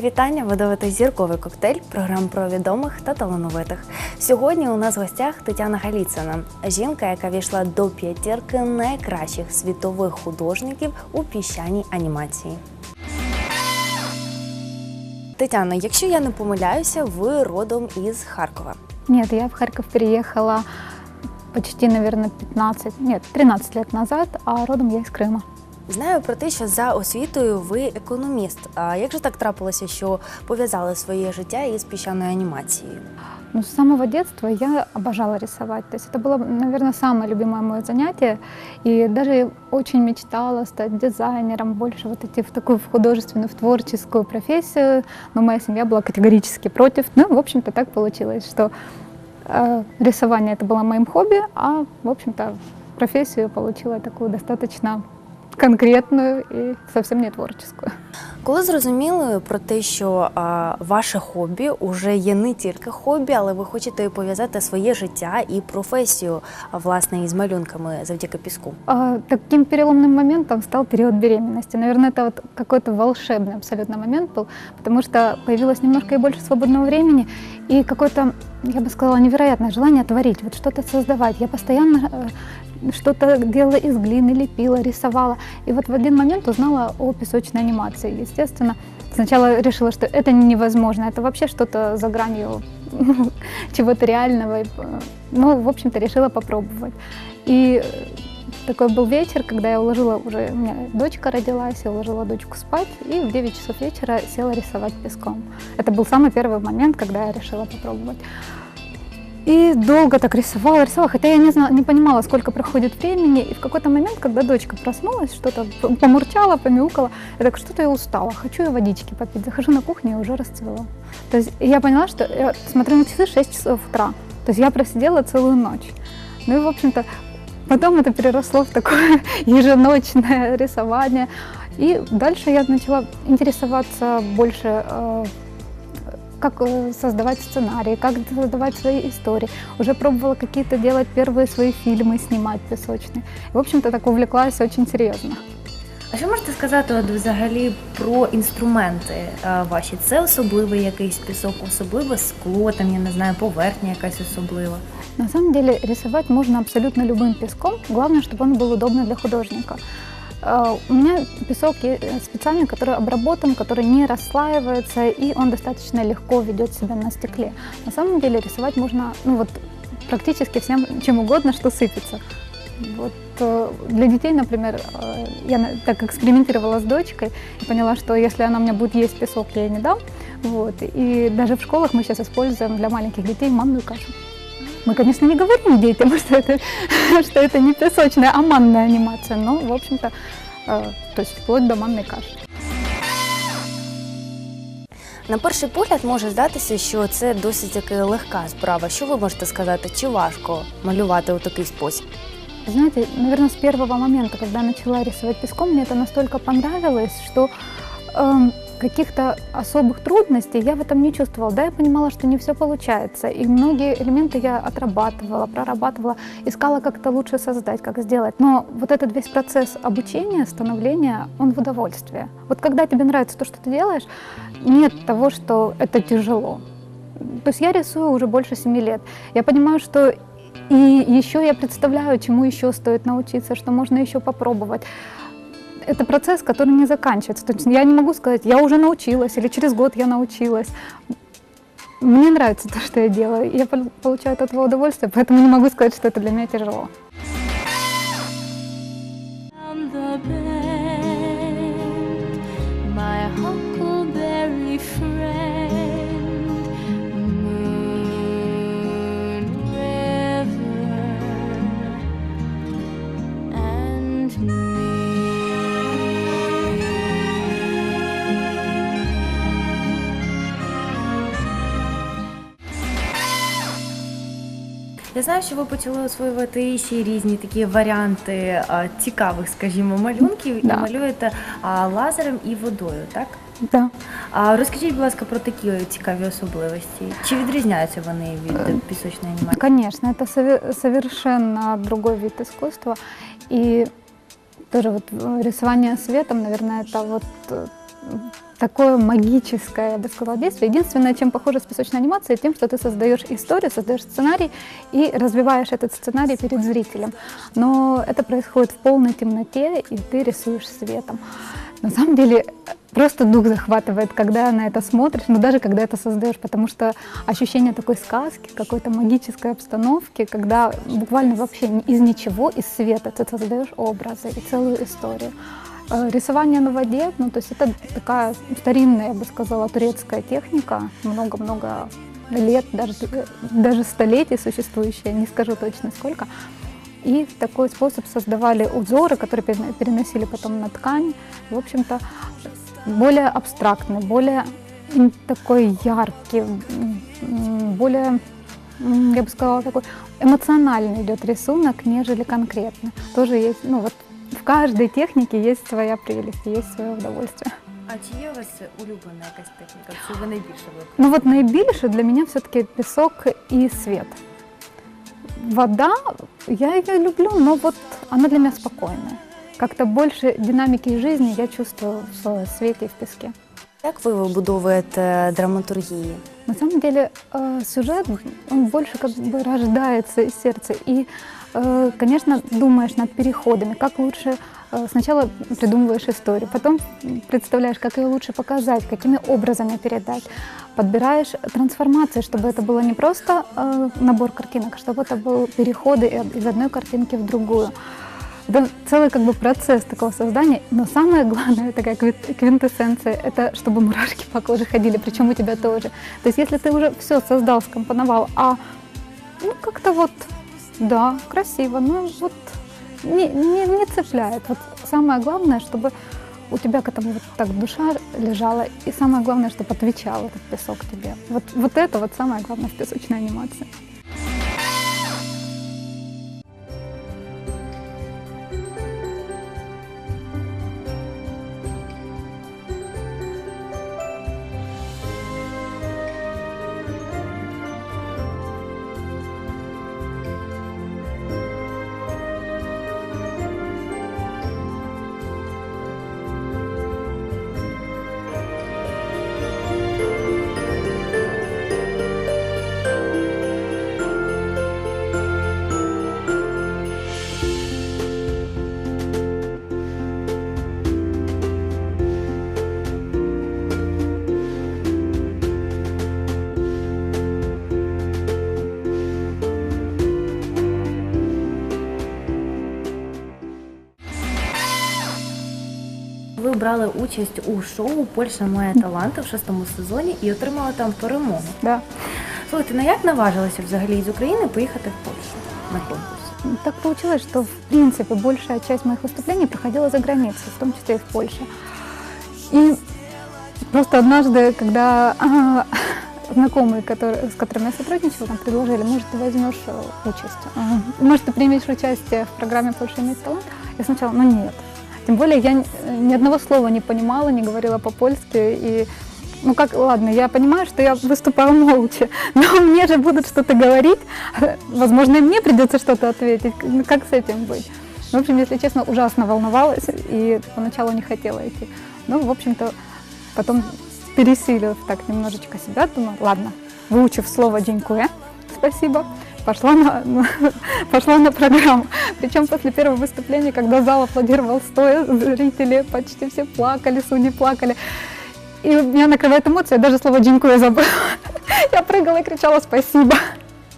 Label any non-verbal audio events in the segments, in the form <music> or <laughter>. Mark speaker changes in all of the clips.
Speaker 1: Мої вітання. Ви дивитесь зірковий коктейль, програм про відомих та талановитих. Сьогодні у нас в гостях Тетяна Галіцина, жінка, яка війшла до п'ятірки найкращих світових художників у піщаній анімації. Тетяна, якщо я не помиляюся, ви родом із Харкова.
Speaker 2: Нет, я в Харьков переехала почти, наверное, 15, нет, 13 лет назад, а родом я из Крыма.
Speaker 1: Знаю про те, що за освітою ви економіст. А як же так трапилося, що пов'язали своє життя із піщаною анімацією?
Speaker 2: Ну, с самого детства я обожала рисовать. То есть это было, наверное, самое любимое мое занятие. И даже очень мечтала стать дизайнером, больше вот идти в такую в художественную, в творческую профессию. Но моя семья была категорически против. Ну, в общем-то, так получилось, что э, рисование это было моим хобби, а, в общем-то, профессию получила такую достаточно конкретную и совсем не творческую.
Speaker 1: Коли зрозуміли про те, що а, ваше хобі уже є не тільки хобі, але ви хочете пов'язати своє життя і професію а, власне із малюнками завдяки піску.
Speaker 2: А, Таким переломным моментом стал период беременности. Наверное, это вот какой-то волшебный абсолютно момент был, потому что появилось немножко и больше свободного времени, и какое-то, я бы сказала, невероятное желание творить, вот что-то создавать. Я постоянно э, что-то делала из глины, лепила, рисовала. И вот в один момент узнала о песочной анимации. Естественно, сначала решила, что это невозможно, это вообще что-то за гранью <laughs> чего-то реального. Э, Ну, в общем-то, решила попробовать. И э, такой был вечер, когда я уложила уже, у меня дочка родилась, я уложила дочку спать, и в 9 часов вечера села рисовать песком. Это был самый первый момент, когда я решила попробовать. И долго так рисовала, рисовала, хотя я не, знала, не понимала, сколько проходит времени. И в какой-то момент, когда дочка проснулась, что-то помурчала, помяукала, я так, что-то я устала, хочу я водички попить. Захожу на кухню и уже расцвело. То есть я поняла, что я смотрю на часы 6 часов утра. То есть я просидела целую ночь. Ну и, в общем-то, потом это переросло в такое <laughs> еженочное рисование. И дальше я начала интересоваться больше, э, как э, создавать сценарии, как создавать свои истории. Уже пробовала какие-то делать первые свои фильмы, снимать песочные. И, в общем-то, так увлеклась очень серьезно.
Speaker 1: А що можете сказати от взагалі про інструменти е, ваші? Це особливий якийсь пісок, особливе скло, там я не знаю, поверхня якась особлива.
Speaker 2: На самом деле рисовать можно абсолютно любым песком, главное, чтобы он был удобный для художника. Э, У меня песок специальный, который обработан, который не расслаивается, и он достаточно легко ведет себя на стекле. На самом деле рисовать можно ну вот, практически всем чем угодно, что сыпется. Вот, э, для детей, например, э, я так экспериментировала с дочкой и поняла, что если она у меня будет есть песок, я ей не дам. Вот, и даже в школах мы сейчас используем для маленьких детей манную кашу. Мы, конечно, не говорим детям, <laughs> что это, что это не песочная, а манная анимация, но, в общем-то, э, то есть вплоть до манной каши.
Speaker 1: На перший погляд може здатися, що це досить таки легка справа. Що ви можете сказати? Чи важко малювати у такий спосіб?
Speaker 2: Знаете, наверное, с первого момента, когда я начала рисовать песком, мне это настолько понравилось, что эм, каких-то особых трудностей я в этом не чувствовала. Да, я понимала, что не все получается, и многие элементы я отрабатывала, прорабатывала, искала как-то лучше создать, как сделать. Но вот этот весь процесс обучения, становления, он в удовольствие. Вот когда тебе нравится то, что ты делаешь, нет того, что это тяжело. То есть я рисую уже больше семи лет. Я понимаю, что и еще я представляю, чему еще стоит научиться, что можно еще попробовать. Это процесс, который не заканчивается. То есть я не могу сказать, я уже научилась или через год я научилась. Мне нравится то, что я делаю. Я пол- получаю от этого удовольствие, поэтому не могу сказать, что это для меня тяжело.
Speaker 1: Я знаю, що ви почали освоювати ще різні такі варіанти а, цікавих, скажімо, малюнків
Speaker 2: Да.
Speaker 1: і малюєте а, лазером і водою, так?
Speaker 2: Да.
Speaker 1: А розкажіть, будь ласка, про такі цікаві особливості. Чи відрізняються вони від пісочної анімації?
Speaker 2: Конечно, это сове- совершенно другой вид искусства. И тоже вот э, рисование светом, наверное, это вот э, такое магическое, я бы сказала, действие. Единственное, чем похоже с песочной анимацией, тем, что ты создаешь историю, создаешь сценарий и развиваешь этот сценарий перед зрителем. Но это происходит в полной темноте, и ты рисуешь светом. На самом деле просто дух захватывает, когда на это смотришь, но даже когда это создаешь, потому что ощущение такой сказки, какой-то магической обстановки, когда буквально вообще из ничего, из света ты создаешь образы и целую историю. Э, Рисование на воде, ну то есть это такая старинная, я бы сказала, турецкая техника, много-много лет, даже, даже столетий существующая, не скажу точно сколько. И в такой способ создавали узоры, которые переносили потом на ткань. В общем-то, более абстрактный, более такой яркий, более, я бы сказала, такой эмоциональный идет рисунок, нежели конкретно. Тоже есть, ну вот в каждой технике есть своя прелесть, есть свое удовольствие.
Speaker 1: А чи є у вас улюблена якась техніка? Що ви найбільше ви?
Speaker 2: Ну вот наибольше для меня все-таки песок и свет. Вода, я ее люблю, но вот она для меня спокойная. Как-то больше динамики жизни я чувствую в свете и в песке.
Speaker 1: Як ви вибудовуєте драматургії?
Speaker 2: На самом деле э, сюжет, он больше как бы рождается из сердца. И, э, конечно, думаешь над переходами, как лучше э, Сначала придумываешь историю, потом представляешь, как ее лучше показать, какими образами передать. Подбираешь трансформации, чтобы это было не просто э, набор картинок, а чтобы это был переходы из одной картинки в другую. Это целый как бы процесс такого создания, но самое главное, такая квинтэссенция, это чтобы мурашки по коже ходили, причем у тебя тоже. То есть если ты уже все создал, скомпоновал, а ну как-то вот, да, красиво, но вот не, не, не цепляет. Вот самое главное, чтобы у тебя к этому вот так душа лежала, и самое главное, чтобы отвечал этот песок тебе. Вот, вот это вот самое главное в песочной анимации.
Speaker 1: брали участь у шоу Польща має таланти в шостому сезоні і отримали там перемогу.
Speaker 2: Да.
Speaker 1: Слухайте, ну як наважилися взагалі з України поїхати в Польщу на конкурс?
Speaker 2: Так получилось, что в принципе большая часть моих выступлений проходила за границей, в том числе и в Польше. И просто однажды, когда а, знакомые, которые, с которыми я сотрудничала, нам предложили, может, ты возьмешь э, участь, а, может, ты примешь участие в программе «Польша имеет талант», я сначала, ну нет. тем более я ни одного слова не понимала, не говорила по-польски, и ну как, ладно, я понимаю, что я выступаю молча, <laughs> но мне же будут что-то говорить, <laughs> возможно, и мне придется что-то ответить. Ну, Как с этим быть? В общем, если честно, ужасно волновалась и поначалу не хотела идти. Ну, в общем-то, потом пересилив так немножечко себя, думаю, ладно, выучив слово «динькуэ», спасибо, пошла на, <laughs> пошла на программу. Причем после первого выступления, когда зал аплодировал стоя, зрители почти все плакали, судьи плакали. И меня накрывает эмоция, я даже слово «джинку» я забыла. <laughs> Я прыгала и кричала «спасибо».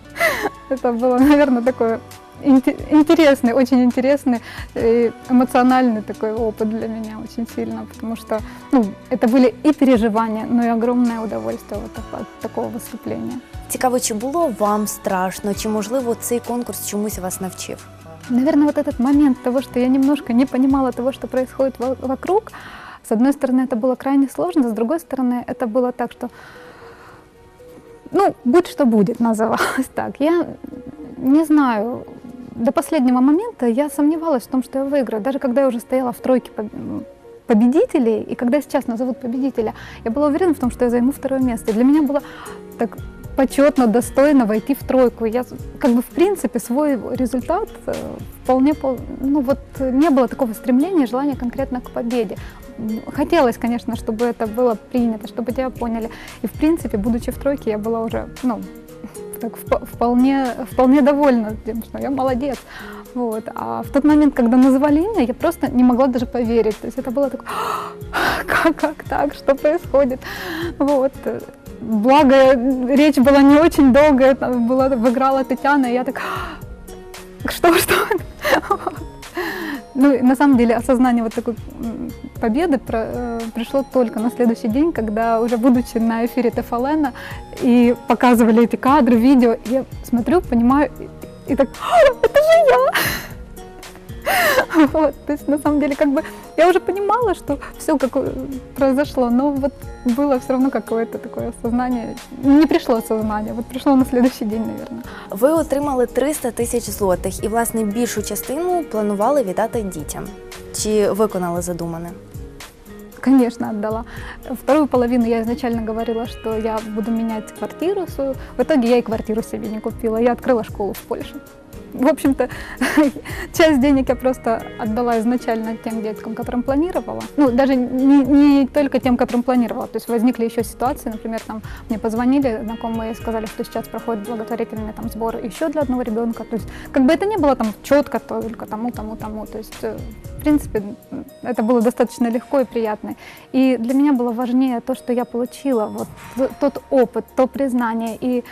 Speaker 2: <laughs> Это было, наверное, такой инте- интересный, очень интересный, и эмоциональный такой опыт для меня очень сильно, потому что ну, это были и переживания, но и огромное удовольствие вот так- от такого выступления.
Speaker 1: Цікаво, чи було вам страшно, чи можливо цей конкурс чомусь вас навчив?
Speaker 2: Наверное, вот этот момент того, что я немножко не понимала того, что происходит во- вокруг, с одной стороны, это было крайне сложно, с другой стороны, это было так, что, ну, будь что будет, <laughs> называлось так. Я не знаю, до последнего момента я сомневалась в том, что я выиграю. Даже когда я уже стояла в тройке поб- победителей, и когда сейчас назовут победителя, я была уверена в том, что я займу второе место. И для меня было так почетно, достойно войти в тройку. Я как бы в принципе свой результат э, вполне, пол- ну вот не было такого стремления, желания конкретно к победе. хотелось, конечно, чтобы это было принято, чтобы тебя поняли. И, в принципе, будучи в тройке, я была уже, ну, так вп- вполне, вполне довольна тем, что я молодец. Вот. А в тот момент, когда называли имя, я просто не могла даже поверить. То есть это было такое, как, как так, что происходит? Вот. Благо, речь была не очень долгая, там была, выиграла Татьяна, и я так, что, что? Ну, на самом деле, осознание вот такой победы э, пришло только на следующий день, когда уже будучи на эфире ТФЛН и показывали эти кадры, видео, я смотрю, понимаю, и, и так, «А, это же я! <laughs> Вот, то есть на самом деле как бы я уже понимала, что все как э, произошло, но вот было все равно какое-то такое осознание, не пришло осознание, вот пришло на следующий день, наверное.
Speaker 1: Ви отримали 300 тисяч злотих і, власне, більшу частину планували віддати дітям. Чи виконали задумане?
Speaker 2: Конечно, отдала. Вторую половину я изначально говорила, что я буду менять квартиру свою. В итоге я и квартиру себе не купила. Я открыла школу в Польше. В общем-то, <laughs> часть денег я просто отдала изначально тем деткам, которым планировала. Ну, даже не, не только тем, которым планировала. То есть возникли еще ситуации, например, там мне позвонили знакомые и сказали, что сейчас проходит благотворительный там сбор еще для одного ребенка. То есть как бы это не было там четко только тому, тому, тому. То есть э, в принципе, это было достаточно легко и приятно. И для меня было важнее то, что я получила, вот тот опыт, то признание и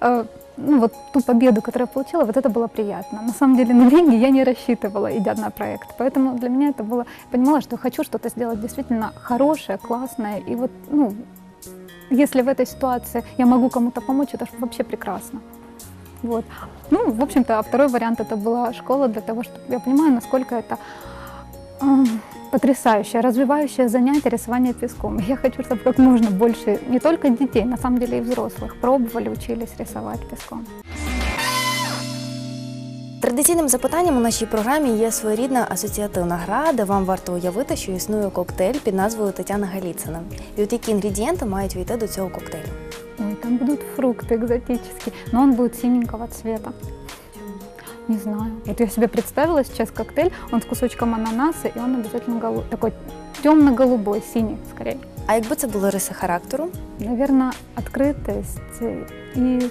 Speaker 2: э, ну, вот ту победу, которую я получила, вот это было приятно. На самом деле на деньги я не рассчитывала, идя на проект. Поэтому для меня это было, я понимала, что хочу что-то сделать действительно хорошее, классное. И вот, ну, если в этой ситуации я могу кому-то помочь, это вообще прекрасно. Вот. Ну, в общем-то, а второй вариант это была школа для того, чтобы я понимаю, насколько это потрясающее, развивающее занятие рисование песком. Я хочу, чтобы как можно больше не только детей, на самом деле и взрослых пробовали, учились рисовать песком.
Speaker 1: Традиційним запитанням у нашій програмі є своєрідна асоціативна гра, де вам варто уявити, що існує коктейль під назвою Тетяна Галіцина. І от які інгредієнти мають війти до цього коктейлю?
Speaker 2: Ой, там будут фрукты экзотические, но он будет синенького цвета. Не знаю. Вот я себе представила сейчас коктейль, он с кусочком ананаса, и он обязательно голу- такой темно-голубой, синий скорее.
Speaker 1: А якби це були риси характеру?
Speaker 2: Наверное, открытость э, и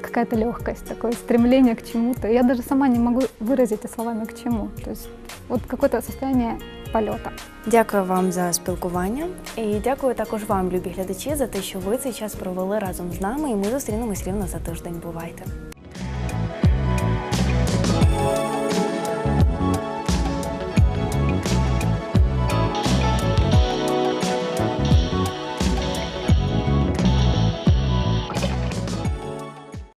Speaker 2: какая-то легкость, такое стремление к чему-то. Я даже сама не могу выразить это словами к чему. То есть вот какое-то состояние полета.
Speaker 1: Дякую вам за спілкування. І дякую також вам, любі глядачі, за те, що ви цей час провели разом з нами. І ми зустрінемось рівно за тиждень. Бувайте!